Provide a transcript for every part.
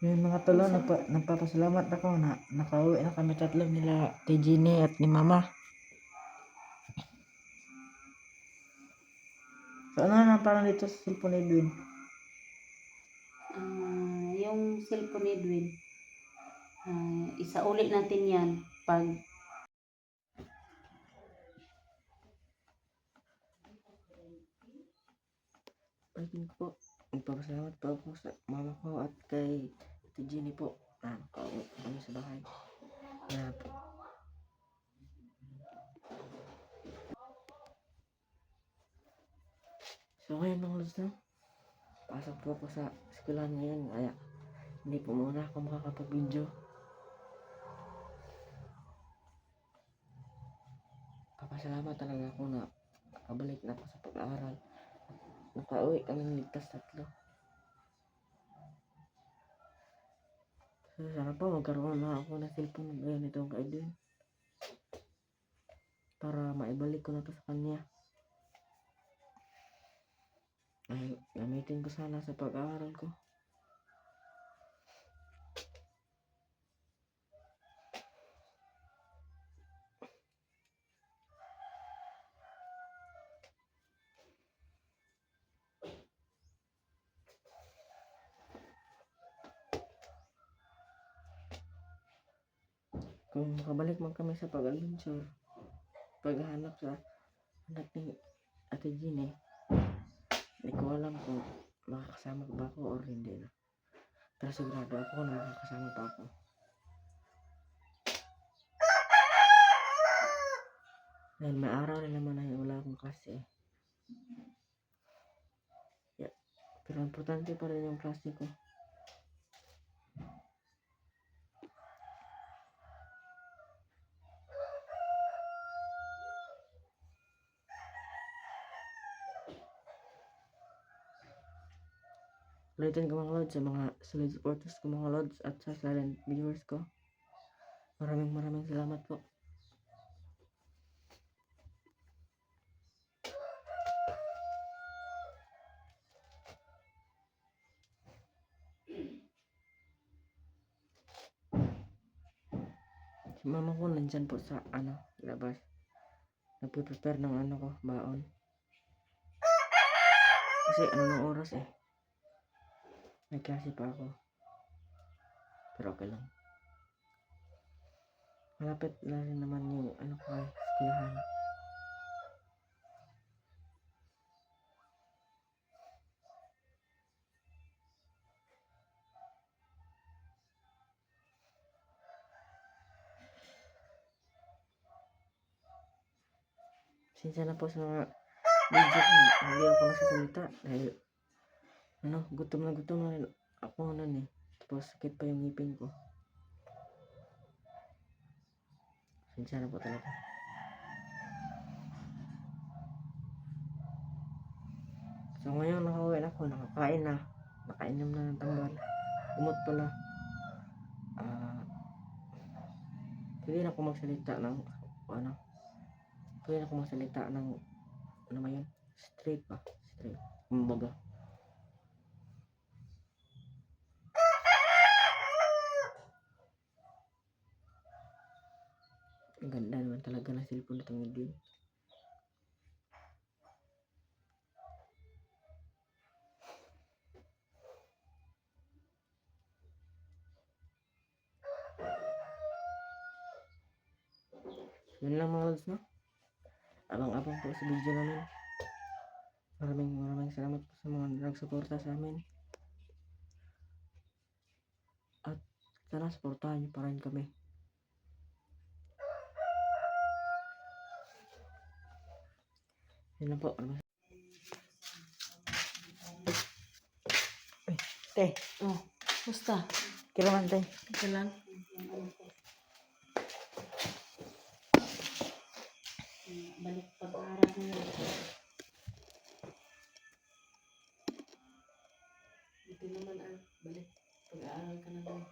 Yung mga tolo, nagpa, nagpapasalamat ako na nakauwi na kami tatlo nila kay Jeannie at ni Mama. So ano na parang dito sa cellphone ni Edwin? Ah, yung cellphone ni Edwin, ah, isauli natin yan pag Ayun po. Nagpapasalamat po ako sa mama ko at kay Ate Jeannie po. Ah, nakauwi kami sa bahay. Kaya po. So ngayon mga lods na. Pasok po ako sa eskwelahan ngayon. Kaya hindi po muna ako makakapag-video. Papasalamat talaga ako na nakabalik na ako sa pag-aaral. Nakauwi kami ligtas tatlo. Sana po magkaroon na ako ng cellphone ngayon itong kay. Para maibalik ko na to sa kanya. Ay, gamitin ko sana sa pag-aaral ko. Kung makabalik man kami sa pag-adventure, paghahanap sa anak ni Ate Jeannie, hindi ko alam kung makakasama pa ba ako or hindi na. Pero sigurado ako na makakasama pa ako. Dahil may araw na naman na wala akong klase. Yeah. Pero importante pa rin yung klase ko. Ulitin ko mga lods sa mga solid supporters ko mga lods at sa silent viewers ko. Maraming maraming salamat po. Si mama ko nandyan po sa ano, labas. Nagpe-prepare ng ano ko, baon. Kasi ano ng oras eh. May klase pa ako. Pero okay lang. Malapit na rin naman yung ano ko ay eskwelahan. Sinsya na po sa mga video ko. Hindi ako nagsasalita dahil ano, gutom na gutom na rin ako nun eh. Tapos sakit pa yung ngipin ko. Sinsya na po talaga. So ngayon nakauwi na ako, nakakain na. Nakainom na ng tambal. Umot pala. Ah, pwede na ako magsalita ng ano. Pwede na ako magsalita ng ano ba yun? Straight ba? Straight. Kumbaga. Ganda naman talaga ng cellphone nitong Edwin. Yun lang mga lods, no? Abang-abang po sa video namin. Maraming maraming salamat po sa mga nagsuporta sa amin. At sana suportahan niyo pa rin kami. Yun lang po. Ay, te, oh, basta. kiraman te. Lang. Balik pag-aaral mo. Ito naman ah, balik pag-aaral ka na doon.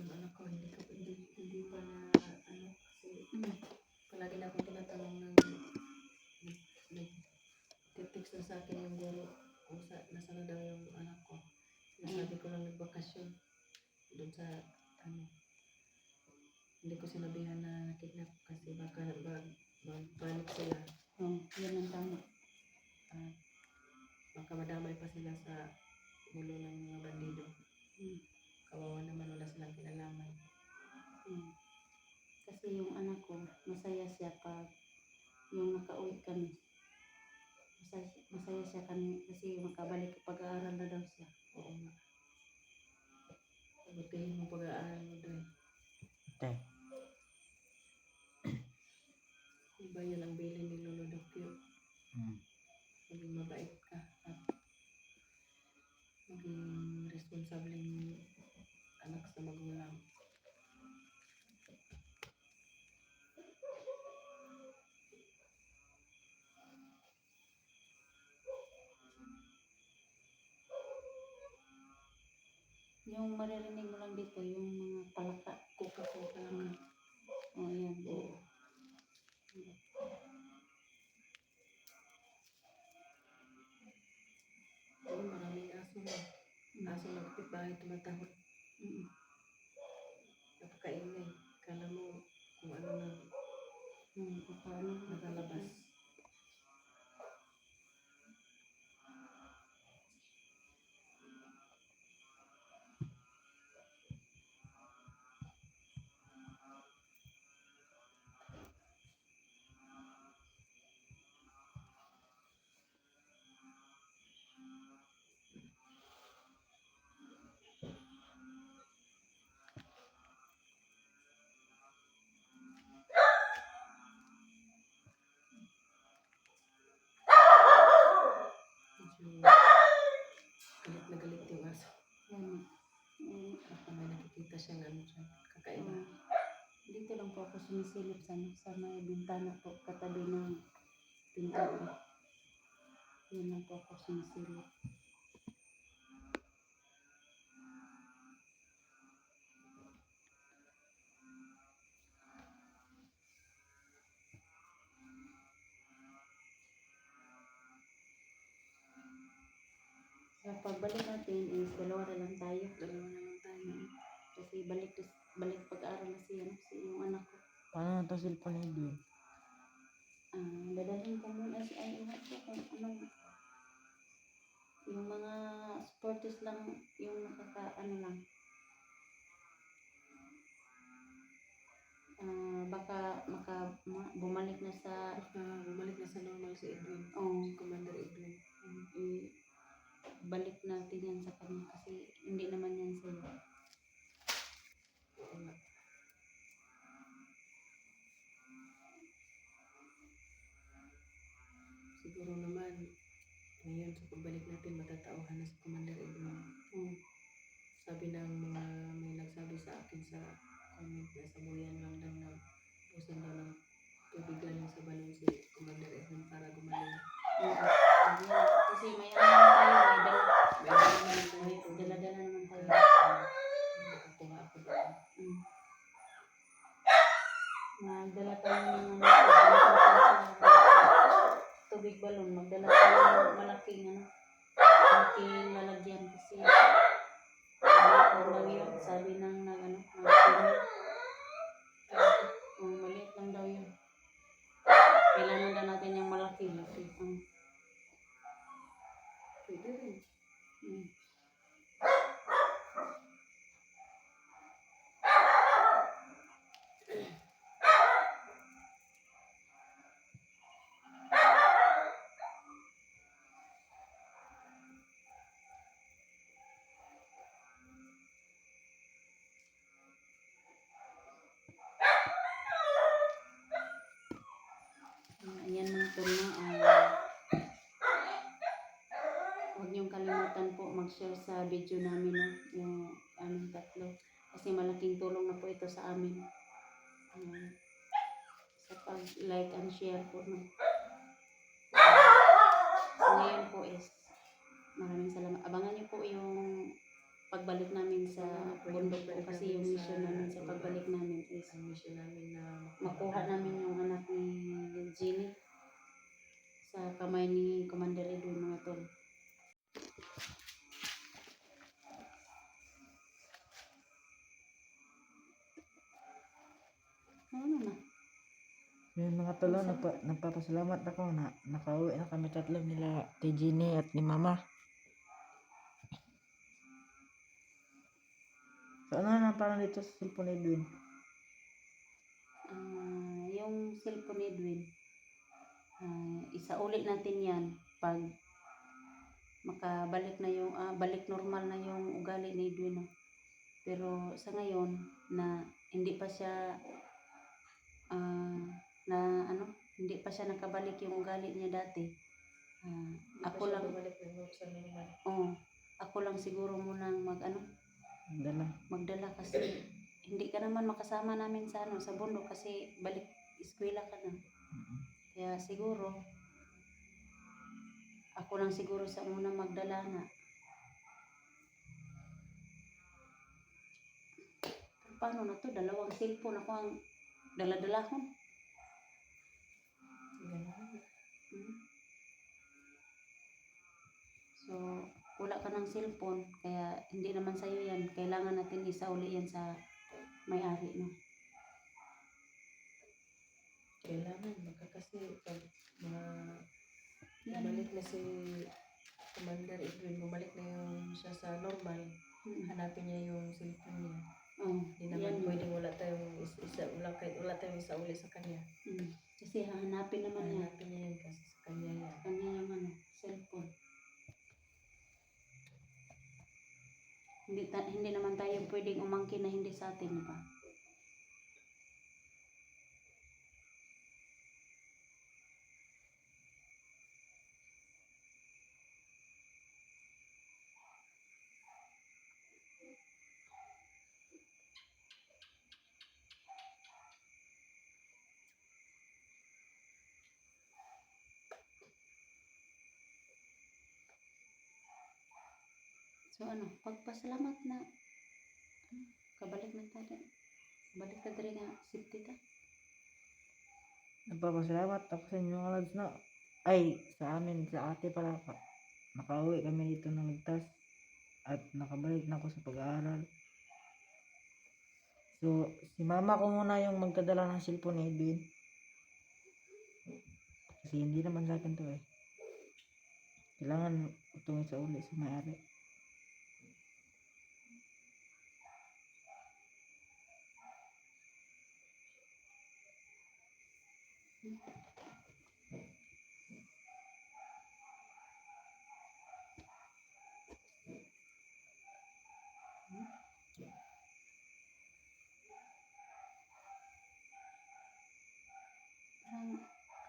Ako, hindi ko, hindi, hindi pa na, ano, kasi Mm. palagi na akong tinatanong ng, nag, nag, text na sa akin yung guro kung sa, nasa na daw yung anak ko. Sinasabi ko lang nagbakasyon doon sa, ano, hindi ko sinabihan na nakidnap kasi baka bag, magpanik sila Oh, yan ang tama. at baka madamay pa sila sa ulo ng mga bandido. Mm. Kawawa naman wala silang kinalaman. Mm. Kasi yung anak ko, masaya siya pag yung nakauwi kami. Masaya, masaya siya kami kasi makabalik pag-aaral na daw siya. Oo nga. Pagutihin mo pag-aaral mo doon. Te, Iba yun ang bilin ni Lolo Dokyo. mm. Maging mabait ka at maging responsableng anak sa magulang. Yung maririnig mo lang dito, yung mga palaka. Kuka-kuka lang ka. Oh, yan. Oo. Oo, maraming aso na. Aso na kapitbahay tumatahot. Mm. Napakaingay. Kala mo kung ano na Mm. Paano? nakalabas. Medyo galit na galit yung aso. Yan. Mm. Baka may nakikita siyang ano dyan. Kakaiba. Ah, dito lang po ako sumisilip sa, sa may bintana po, katabi ng pintuan. Yan lang po ako sumisilip. Sa pagbalik natin is dalawa na lang tayo. Dalawa na. Kasi balik balik pag-aral na siya, no? si yung anak ko. Paano na to cellphone ni Edwin? Ah, dadalhin ko muna si ay iwan ko kung anong yung mga sports lang yung nakaka ano lang. Ah, baka maka ma- bumalik na sa Baka bumalik na sa normal si Edwin. oh, Si Commander Edwin. um, i- balik natin yan sa kanya kasi hindi naman yan sa'yo. Siguro naman, ngayon sa pagbalik natin, matatauhan na si Commander Edwin. Oh, Sabi ng mga may nagsabi sa akin sa comment na sa buyan lang daw na usan daw ng tubig lang sa balon si Commander Edwin para gumaling. ayan. Kasi may ano tayo, may dala, May dala naman tayo. may dala-dala naman tayo. Nakakuha ako doon. Mm. Magdala tayo ng ano, tubig balon, magdala tayo ng malaking ano, malaking lalagyan kasi yun, sabi ng nag ano, nagpili. Oh, maliit lang daw yun. Kailangan daw natin yung malaki. Um, Pwede rin. mm. Ayan mga ah huwag niyong kalimutan po mag-share sa video namin no, yung aming tatlo. Kasi malaking tulong na po ito sa amin. Ah, sa pag-like and share po. No. So, ngayon po is maraming salamat. Abangan niyo po yung pagbalik namin sa bundok pagbalik kasi yung mission namin sa pagbalik namin is Ang mission namin na makuha namin yung anak ni Jenny sa kamay ni Commander Edwin mga tol. Ano na? Yung mga tolo, nagpa, nagpapasalamat ako na nakauwi na kami tatlo nila kay Ginny at ni Mama. So ano na parang dito sa cellphone ni Edwin? Ah, yung cellphone ni Edwin, ah, isauli natin yan pag makabalik na yung, ah, balik normal na yung ugali ni Edwin. Pero sa ngayon, na hindi pa siya, ah, na ano, hindi pa siya nakabalik yung ugali niya dati. Ah, ako lang, sa oh, ako lang siguro munang mag, ano, Dala. magdala kasi hindi ka naman makasama namin sa ano sa bundok kasi balik eskwela ka na. Kaya siguro ako lang siguro sa unang magdala na. Paano na to? Dalawang cellphone ako ang dala-dala ko. Mhm. So, wala ka ng cellphone, kaya hindi naman sa'yo yan. Kailangan natin isauli yan sa may-ari, no? Kailangan baka kasi pag Yan. bumalik na si Commander Edwin, bumalik na yung siya sa normal, Mm. hanapin niya yung cellphone niya. Oh, Hindi naman yan. pwedeng wala tayong is- isa, wala, kahit wala tayong isa uli sa kanya. Mm. Kasi hahanapin naman niya. Hanapin niya yun kasi sa kanya yan. Kanya yung ano, cellphone. Hindi, ta- hindi naman tayo pwedeng umangkin na hindi sa atin, di ba? So ano, pagpasalamat na ano, kabalik na tayo. Balik ka diri nga safety ta. Nagpapasalamat ako sa inyo mga lads na ay sa amin sa ate pala ka. Nakauwi kami dito ng ligtas at nakabalik na ako sa pag-aaral. So, si mama ko muna yung magdadala ng cellphone ni Edwin. Kasi hindi naman sa akin to eh. Kailangan itong isa uli sa may-ari. Parang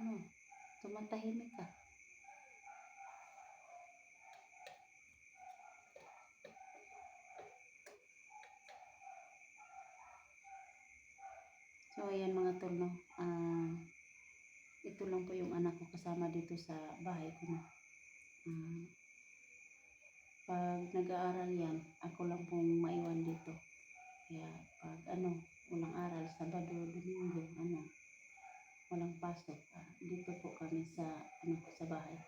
ano, tumatahimik ka. So ayan mga tol no. Ah, ito lang po yung anak ko kasama dito sa bahay ko na. Ah, pag nag-aaral yan, ako lang pong maiwan dito. Kaya pag ano, walang aral, Sabado, Domingo, ano, walang pasok. Ah, dito po kami sa ano sa bahay.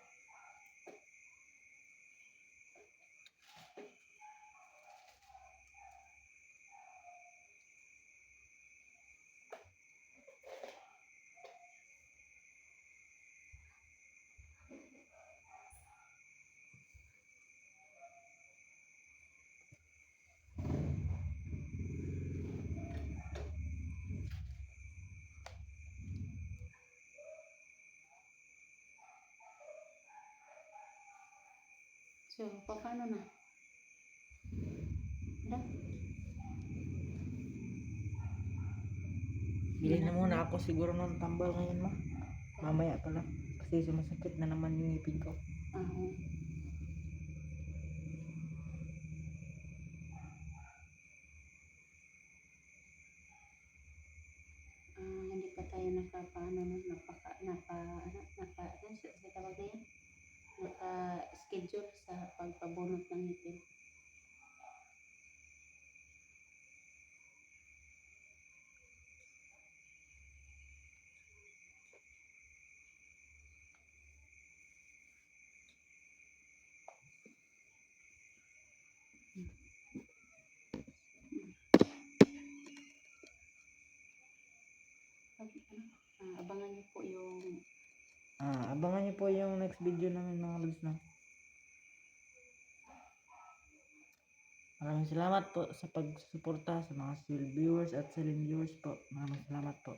So, pa- paano na? Da? Bili na muna ako siguro ng tambal ngayon ma. Mamaya pala. Kasi sumasakit na naman yung ngipin ko. Ah, oo. Ah, hindi pa tayo nakapaano no, napaka napa ano, napa ano sa, sa tawag na yan? Naka schedule sa pagpabunot ng ngipin. pag, ano, niyo po yung Ah, abangan niyo po yung next video namin mga lods na. Maraming salamat po sa pagsuporta sa mga silent viewers at silent viewers po. Maraming salamat po.